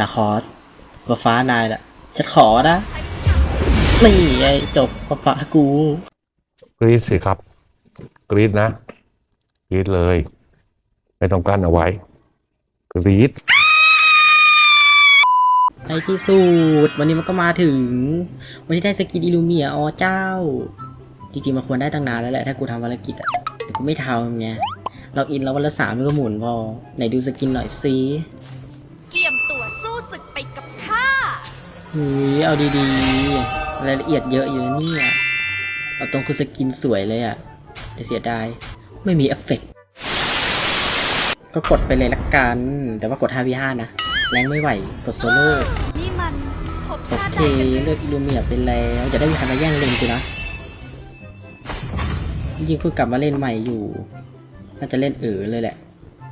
นาคอสว่าฟ้านายละฉันขอนะนี่ไงจบปะปะกู กรีดสิครับ กรีดนะ กรีดเลย ไม่ต้องกั้นเอาไว้ กรีดในที่สุดวันนี้มันก็มาถึง วันที่ได้สกินอิลูเมียอ๋อเจ้า จริงๆมันควรได้ตั้งนานแล้วแหละถ้ากูทำภารกิจอะแต่กูไม่ทำไงเราอินแล้ววันละสามมันก็หมุนพอ ไหนดูสกินหน่อยสิ เฮ้ยเอาดีๆ รายละเอียดเยอะอยู่นะเนี่ยเอาตรงคือสกินสวยเลยอะแต่เสียดาย ไม่มีเอฟเฟกต์ก็กดไปเลยละกัน แต่ว่ากด 5v5 นะ แรงไม่ไหว กดโซโล่นี่มันพบโอชาติเค ใดกันเลือกอิลูเมียไปแล้ว จะได้มีใครมาแย่งเลนกูนะจริงๆเพิ่งกลับมาเล่นใหม่อยู่ น่าจะเล่นเออเลยแหละ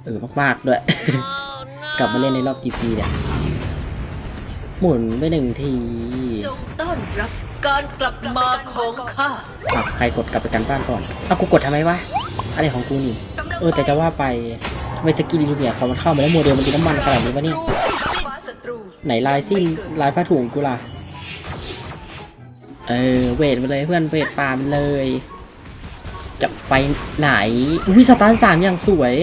เออมากๆด้วย กลับมาเล่นในรอบกี่ปีเนี่ย หมุนไปหนึ่งทีจงต้อนรับการกลับมาของข้าอะใครกดกลับไปกันบ้านก่อนเอากูกดทำไมวะอะไรของกูนี่เออแต่จะว่าไปทำไมสกินอิลูเมียพอมันเข้ามาแล้วโมเดลมันดีน้ำมันขนาดนี้วะเนี่ยรู้ให้สิ้นศัตรูไหนลายสิ้นลายผ้าถุงกูล่ะเออเวทมาเลยเพื่อนเวทปามันเลย จะไปไหนอุ้ยสตาร์ทสามอย่างสวย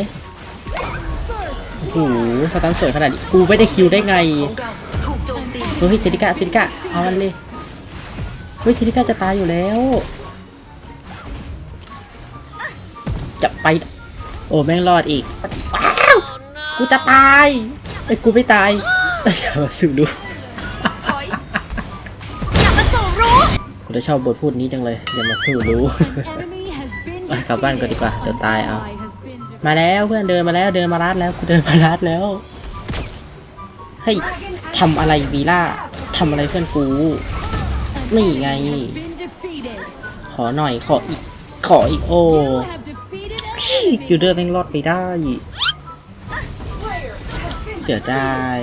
โอ้โหสตาร์ทสวยขนาดนี้กูไม่ได้คิวได้ไงของ เราถูกโจมตีเฮ้ยเซนิกะเซนิกะเอามันเลยเฮ้ยเซนิกะจะตายอยู่แล้ว จะไป โอ้แม่งรอดอีกว้าวกูจะตายไอ้ยกูไม่ตายอย่ามาสู่ดูถอยกลับมาสู่รู้กูจะชอบบทพูดนี้จังเลยอย่ามาสู้รู้ไปกลับบ้านก่อนดีกว่าเดี๋ยวตายเอามาแล้วเพื่อนเดินมาแล้วเดินมาลัดแล้วกูเดินมาลัดแล้วเฮ้ย ทำอะไรวีล่าทำอะไรเพื่อนกู นี่ไง ขอหน่อยขออีก ขออีกโอ้คิวเดอร์แม่งรอดไปได้ เสียดาย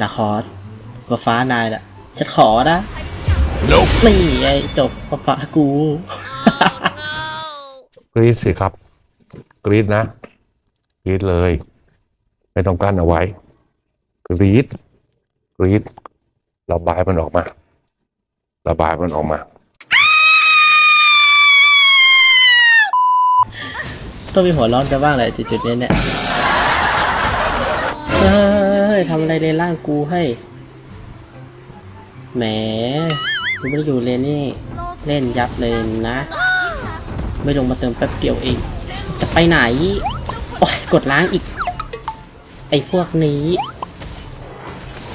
นาคอสว่าฟ้านายละฉันขอนะนี่ไงจบปะปะกู กรีดสิครับ กรีดนะ กรีดเลย ไม่ต้องกั้นเอาไว้กรีดกรีดระบายมันออกมาระบายมันออกมา ต้องมีหัวร้อนกันบ้างแหละจุดๆนี้เนี่ยเฮ้ยทำอะไรเลนล่างกูให้ แหมกูไม่ได้อยู่เลนนี่ เล่นยับเลยนะ ไม่ลงมาเติมแป๊บเดียวเอง จะไปไหน โอ้ยกดล้างอีก ไอ้พวกนี้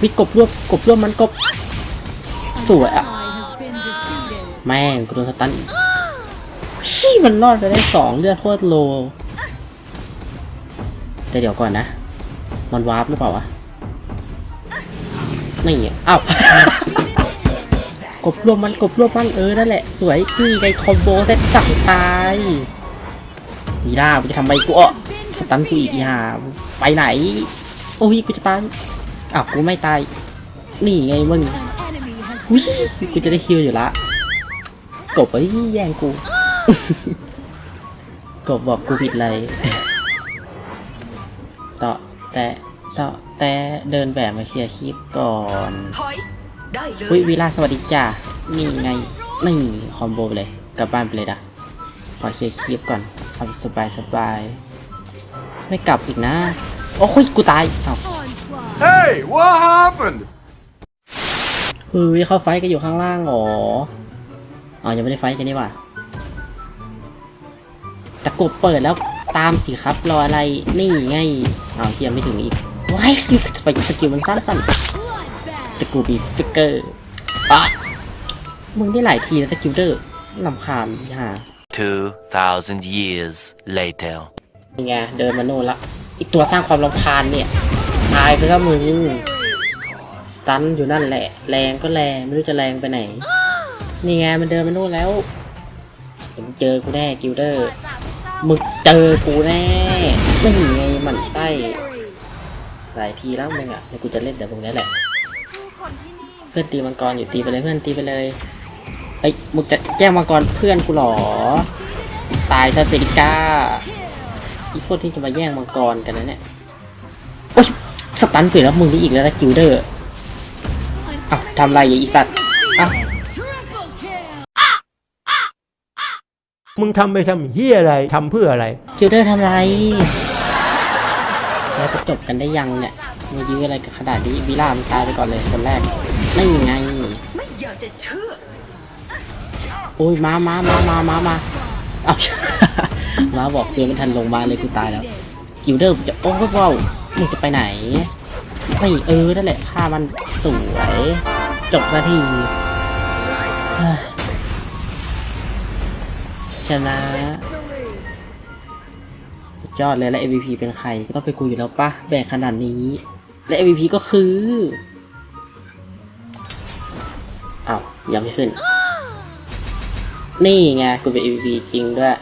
วิกบรวบกบรวบมันกบ สวยอะแม่งกูโดนสตันอีกพี่มันรอดไปได้สองเลือดโคตรโลแต่เดี๋ยวก่อนนะ มันวาร์ปหรือเปล่าวะนี่อ้าวกบรวมมันกบรวมมันเออนั่นแหละ สวยนี่ไงคอมโบเซตสั่งตายมีด้ากูจะทำไมกูอะ สตันกูอีกอีห่าไปไหน โอ้ยกูจะตายอ้าวกูไม่ตาย นี่ไงมึงวิกูจะได้คิวอยู่ละกบไอ้ยแย่งกู กบบอกกูผิดเลยต่อแต่ต่อแต่เดินแบบมาเคลียร์คลิปก่อนถอยได้เลอุ้ยยวีลาสวัสดีจ้านี่ไง นี่คอมโบไปเลย กลับบ้านไปเลยนะขอเคลียร์คลิปก่อนทำสบายสบาย ไม่กลับอีกนะ โอ้ยกูตายอ้าว Hey, what happened? เฮ้ยเขาไฟท์กันอยู่ข้างล่างอ๋ออ๋อยังไม่ได้ไฟท์กันนี่หว่าตะกบเปิดแล้วตามสิครับรออะไรนี่ไงอ้าวเฮียไม่ถึงอีกว้ายไปสกิลมันสั้นๆตะกูบีฟิกเกอร์อะมึงได้หลายทีแล้วตะกิลเดอร์ลำคาญฮ่า 2,000 years later. นี่ไงเดินมาโน่นละอีกตัวสร้างความรำคาญเนี่ยตายไปแล้วมึงสตันอยู่นั่นแหละ แรงก็แรงไม่รู้จะแรงไปไหน นี่ไงมันเดินมาโน่นแล้วเดี๋ยวมึงเจอกูแน่กิลเดอร์มึงเจอกูแน่นี่ไงมันไส้หลายทีแล้วมึงอะเดี๋ยวกูจะเล่นเดี๋ยวมึงนี่แหละ เพื่อนตีมังกรอยู่ตีไปเลยเพื่อนตีไปเลยเอ้มึงจะแก้มังกรเพื่อนกูหรอ ตายซะเซริก้า อีพวกที่จะมาแย่งมังกรกันนะเนี่ย โอ๊ยสตันเปลี่ยนแล้วมึงนี่อีกแล้วนะกิลเดอร์อ้าวทำไรอย่าอีสัตว์อ้าวมึงทำไปทำเฮียอะไรทำเพื่ออะไรกิลเดอร์ทำไร แล้วจะจบกันได้ยังเนี่ยมายื้ออะไรกับขนาดนี้วิล่ามันตายไปก่อนเลยคนแรกไม่ไงไม่อยากจะเชื่อโอ้ยมามามามามามาเอา มาบอกเตือนไม่ทันลงมาเลยกูตายแล้ว กิลเดอร์จะโอ้ยว้าวมึงจะไปไหนไม่เออนั่นแหละฆ่ามันสวย จบนาทีชนะยอดเลยและ MVP เป็นใครก็ต้องเป็นกูอยู่แล้วปะแบกขนาดนี้ และ MVP ก็คืออ้าวยังไม่ขึ้น นี่ไงกูเป็น MVP จริงด้วย